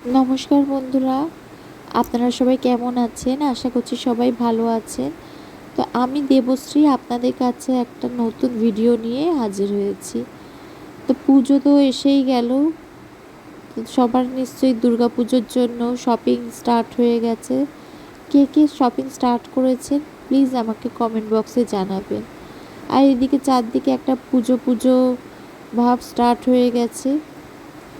নমস্কার বন্ধুরা, আপনারা সবাই কেমন আছেন? আশা করছি সবাই ভালো আছেন। তো আমি দেবশ্রী আপনাদের কাছে একটা নতুন ভিডিও নিয়ে হাজির হয়েছি। তো পুজো তো এসেই গেল। সবার নিশ্চয়ই পুজোর জন্য শপিং স্টার্ট হয়ে গেছে। কে কে শপিং স্টার্ট করেছেন প্লিজ আমাকে কমেন্ট বক্সে জানাবেন। আর এদিকে চারদিকে একটা পুজো পুজো ভাব স্টার্ট হয়ে গেছে।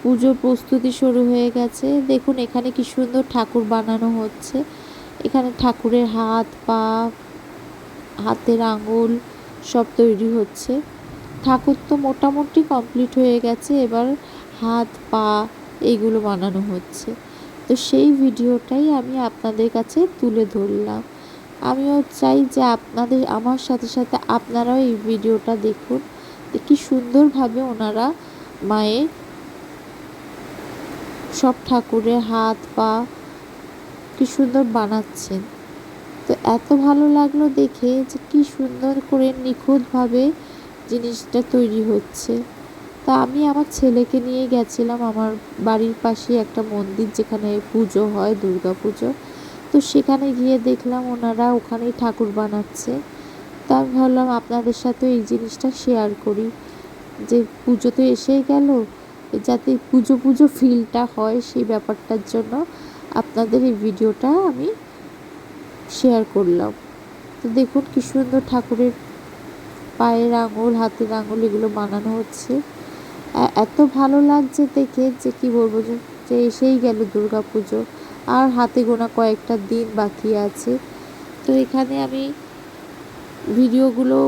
পুজোর প্রস্তুতি শুরু হয়ে গেছে। দেখুন, এখানে কি সুন্দর ঠাকুর বানানো হচ্ছে। এখানে ঠাকুরের হাত, পা, হাতের আঙুল সব তৈরি হচ্ছে। ঠাকুর তো মোটামুটি কমপ্লিট হয়ে গেছে। এবার হাত, পা এইগুলো বানানো হচ্ছে। তো সেই ভিডিওটাই আমি আপনাদের কাছে তুলে ধরলাম। আমিও চাই যে আপনাদের, আমার সাথে সাথে আপনারাও এই ভিডিওটা দেখুন। কি সুন্দরভাবে ওনারা মায়ের সব ঠাকুরের হাত পা কি সুন্দর বানাচ্ছেন। তো এত ভালো লাগল দেখে যে কি সুন্দর করে নিখুঁতভাবে জিনিসটা তৈরি হচ্ছে। তা আমি আমার ছেলেকে নিয়ে গেছিলাম, আমার বাড়ির পাশে একটা মন্দির যেখানে পুজো হয়, দুর্গা পুজো। তো সেখানে গিয়ে দেখলাম ওনারা ওখানেই ঠাকুর বানাচ্ছে। তা আমি ভাবলাম আপনাদের সাথে এই জিনিসটা শেয়ার করি। যে পুজো তো এসেই গেল যাতে পুজো পুজো ফিলটা হয় সেই ব্যাপারটার জন্য আপনাদের এই ভিডিওটা আমি শেয়ার করলাম। তো দেখুন কি সুন্দর ঠাকুরের পায়ের আঙুল, হাতের আঙুল এগুলো বানানো হচ্ছে। এত ভালো লাগছে দেখে যে কি বলব যে এসেই গেল দুর্গা পুজো। আর হাতে গোনা কয়েকটা দিন বাকি আছে। তো এখানে আমি ভিডিওগুলো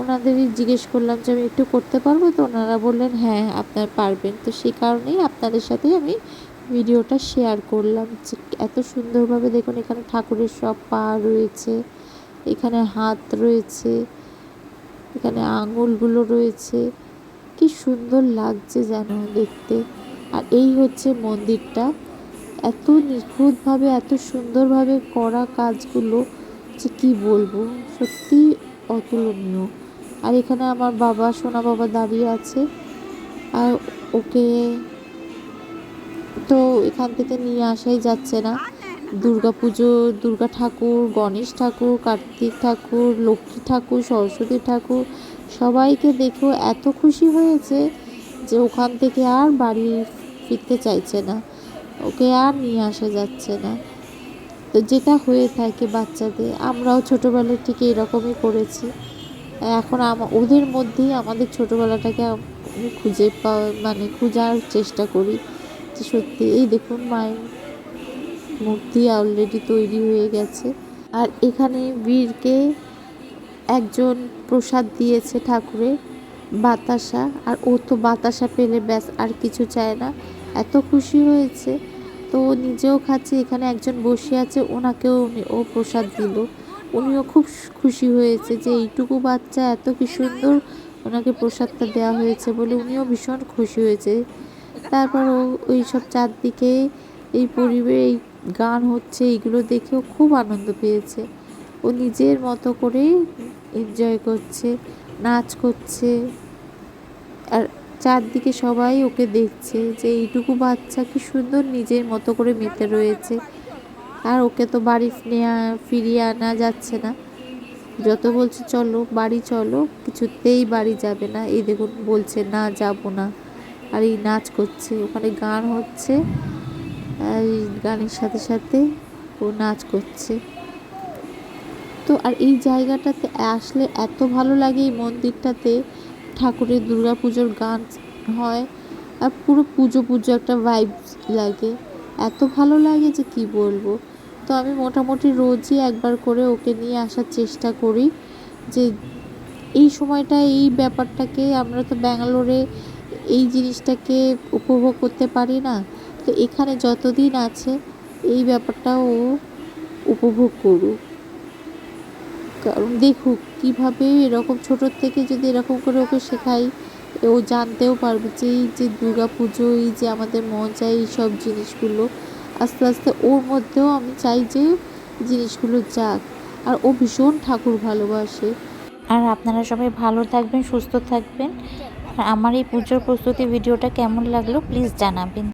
ওনাদেরই জিজ্ঞেস করলাম যে আমি একটু করতে পারব? তো ওনারা বললেন হ্যাঁ আপনার পারবেন। তো সেই কারণেই আপনাদের সাথে আমি ভিডিওটা শেয়ার করলাম যে এত সুন্দরভাবে দেখুন, এখানে ঠাকুরের সব পা রয়েছে, এখানে হাত রয়েছে, এখানে আঙুলগুলো রয়েছে। কি সুন্দর লাগছে যেন দেখতে। আর এই হচ্ছে মন্দিরটা। এত নিখুঁতভাবে, এত সুন্দরভাবে করা কাজগুলো যে কী বলব? সত্যি অতুলনীয়। আর এখানে আমার বাবা, সোনা বাবা দাঁড়িয়ে আছে। আর ওকে তো এখান থেকে নিয়ে আসাই যাচ্ছে না। দুর্গা পুজো, দুর্গা ঠাকুর, গণেশ ঠাকুর, কার্তিক ঠাকুর, লক্ষ্মী ঠাকুর, সরস্বতী ঠাকুর, সবাইকে দেখেও এত খুশি হয়েছে যে ওখান থেকে আর বাড়ি ফিরতে চাইছে না। ওকে আর নিয়ে আসা যাচ্ছে না। তো যেটা হয়ে থাকে বাচ্চাদের, আমরাও ছোটোবেলায় ঠিক এরকমই করেছি। এখন ওদের মধ্যেই আমাদের ছোটোবেলাটাকে আমি খুঁজে পাওয়া মানে খোঁজার চেষ্টা করি যে সত্যি, এই দেখুন মায়ের মূর্তি অলরেডি তৈরি হয়ে গেছে। আর এখানে বীরকে একজন প্রসাদ দিয়েছে ঠাকুরের বাতাসা, আর ও তো বাতাসা পেলে ব্যাস, আর কিছু চায় না। এত খুশি হয়েছে। তো নিজেও খাচ্ছে, এখানে একজন বসে আছে, ওনাকেও ও প্রসাদ দিল। উনিও খুব খুশি হয়েছে যে এইটুকু বাচ্চা এত কি সুন্দর ওনাকে প্রসাদটা দেওয়া হয়েছে বলে উনিও ভীষণ খুশি হয়েছে। তারপর ওই সব চারদিকে এই পরিবেশ এই গান হচ্ছে, এইগুলো দেখেও খুব আনন্দ পেয়েছে। ও নিজের মতো করে এনজয় করছে, নাচ করছে। আর চারদিকে সবাই ওকে দেখছে যে এইটুকু বাচ্চা কি সুন্দর নিজের মতো করে মেতে রয়েছে। আর ওকে তো বাড়ি ফিরিয়ে আনা যাচ্ছে না। যত বলছে চলো, বাড়ি চলো, কিছুতেই বাড়ি যাবে না। এই দেখুন, বলছে না, যাব না। আর এই নাচ করছে, ওখানে গান হচ্ছে। আর গানের সাথে সাথে ও নাচ করছে। তো আর এই জায়গাটাতে আসলে এত ভালো লাগে এই মন্দিরটাতে। ঠাকুরের দুর্গা পুজোর গান হয়, আর পুরো পুজো পুজো একটা ভাইব লাগে। এত ভালো লাগে যে কি বলব? তো আমি মোটামুটি রোজই একবার করে ওকে নিয়ে আসার চেষ্টা করি যে এই সময়টা, এই ব্যাপারটাকে আমরা তো ব্যাঙ্গালোরে এই জিনিসটাকে উপভোগ করতে পারি না। তো এখানে যতদিন আছে এই ব্যাপারটা ও উপভোগ করুক। কারণ দেখুক কীভাবে এরকম ছোটোর থেকে যদি এরকম করে ওকে শেখাই, ও জানতেও পারবে যে এই যে দুর্গা পুজো এই যে আমাদের মজা এই সব জিনিসগুলো আস্তে আস্তে ওর মধ্যেও আমি চাই যে জিনিসগুলো যাক। আর ও ভীষণ ঠাকুর ভালোবাসে। আর আপনারা সবাই ভালো থাকবেন, সুস্থ থাকবেন। আর আমার এই পুজোর প্রস্তুতি ভিডিওটা কেমন লাগল প্লিজ জানাবেন।